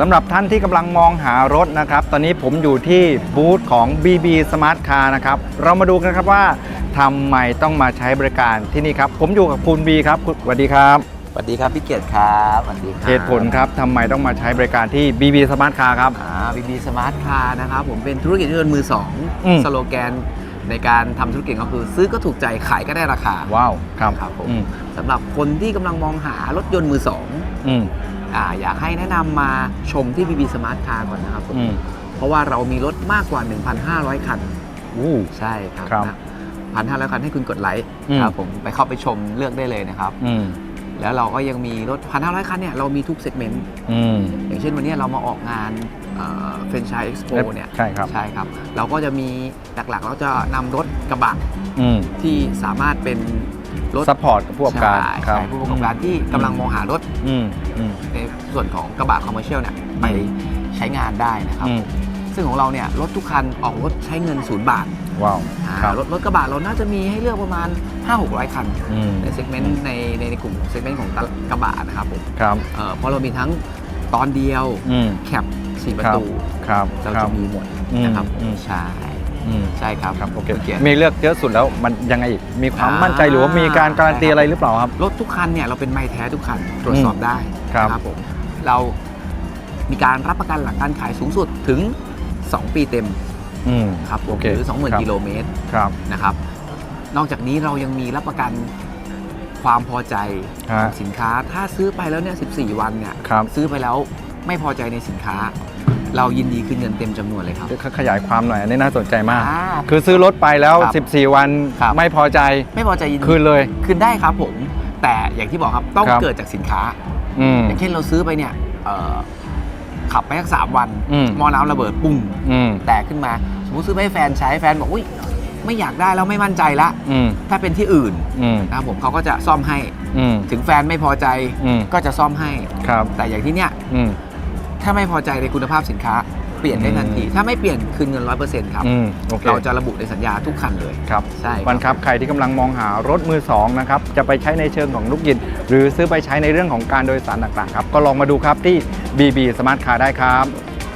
สำหรับท่านที่กำลังมองหารถนะครับ ตอนนี้ผมอยู่ที่บูธของ BB Smart Car นะครับ เรามาดูกันครับว่าทำไมต้องมาใช้บริการที่นี่ครับ ผมอยู่กับคุณบีครับคุณสวัสดีครับสวัสดีครับพี่เกียรติครับสวัสดีครับเหตุผลครับทำไมต้องมาใช้บริการที่ BB Smart Car ครับ อ่าบีบีสมาร์ทคาร์นะครับผมเป็นธุรกิจรถยนต์มือสองอืม สโลแกนในการทำธุรกิจก็คือ ซื้อก็ถูกใจขายก็ได้ราคาว้าวครับ ครับผมอืม สำหรับคนที่กำลังมองหารถยนต์มือสองอืมอ่าอยากให้แนะนำมาชมที่ BB Smart Car ก่อนนะครับผมอืม เพราะว่าเรามีรถมากกว่า 1,500 คัน อู้ ใช่ครับครับพันห้าร้อยคันให้คุณกดไลค์อืม ครับผมไปเข้าไปชมเลือกได้เลยนะครับ อืมแล้วเราก็ยังมีรถพันห้าร้อยคันเนี่ยเรามีทุกเซกเมนต์ อืมอย่างเช่นวันนี้เรามาออกงานเฟรนช์ชายเอ็กซ์โปเนี่ยใช่ครับ ใช่ครับ เราก็จะมีหลักๆ เราจะนำรถกระบะอืมที่สามารถเป็น รถซัพพอร์ตกับผู้ประกอบการใช่ครับ ใช่ผู้ประกอบการที่กำลังมองหารถอืมอืม ในส่วนของกระบะคอมเมอร์เชียลเนี่ยไปใช้งานได้นะครับ อืม ซึ่งของเราเนี่ยรถทุกคันออกรถใช้เงินศูนย์บาทว้าวอ่าครับ รถรถกระบะเราน่าจะมีให้เลือกประมาณ 5-600 คัน อืม ในเซกเมนต์ในในในกลุ่มเซกเมนต์ของกระบะนะครับผมครับ เอ่อเพราะเรามีทั้งตอนเดียวอืมแคปสี่ประครับตูครับเราครัจะบ มีหมดอืมนะครับอืมใช่ อืมใช่ครับครับโอเคณกียรติมีเลือกเยอะสุดแล้วมันยังไงอีกมีความอ่ามั่นใจหรือว่ามีการการันตีอะไรหรือเปล่าครับ รถทุกคันเนี่ยเราเป็นไม้แท้ทุกคันตรวจสอบได้ครับนะครับผมเรามีการรับประกันหลังการขายสูงสุดถึง 2 ปีเต็มอืมครับผมโอเคหรือครับ20,000กิโลเมตรครับนะครับ นอกจากนี้เรายังมีรับประกันความพอใจฮะของสินค้า ถ้าซื้อไปแล้วเนี่ย 14 วันเนี่ยครับซื้อไปแล้วไม่พอใจในสินค้า เรายินดีคืนเงินเต็มจำนวนเลยครับ ขยายความหน่อยอันนี้น่าสนใจมาก อ่าคือซื้อรถไปแล้ว ครับ14 วันครับ ไม่พอใจไม่พอใจยินดีคืนเลย คืนได้ครับผม แต่อย่างที่บอกครับต้องครับ เกิดจากสินค้า อืม อย่างเช่นเราซื้อไปเนี่ยเอ่อขับไปสักสามวันอืม หมอน้ำระเบิดปุ้งอืมแตกขึ้นมา สมมติซื้อไปให้แฟนใช้แฟนบอกอุ้ยไม่อยากได้แล้วไม่มั่นใจละ อืมถ้าเป็นที่อื่นอืมนะครับผมเขาก็จะซ่อมให้อืมถึงแฟนไม่พอใจอืมก็จะซ่อมให้ ครับแต่อย่างที่เนี้ยอืม ถ้าไม่พอใจในคุณภาพสินค้า เปลี่ยนได้ทันทีอืมถ้าไม่เปลี่ยนคืนเงินร้อยเปอร์เซ็นต์ครับ อืมโอเคเราจะระบุในสัญญาทุกคันเลย ครับใช่วันครับใครที่กำลังมองหารถมือสองนะครับจะไปใช้ในเชิงของลูกยิน หรือซื้อไปใช้ในเรื่องของการโดยสารต่างๆครับก็ลองมาดูครับที่ BB Smart Car ได้ครับ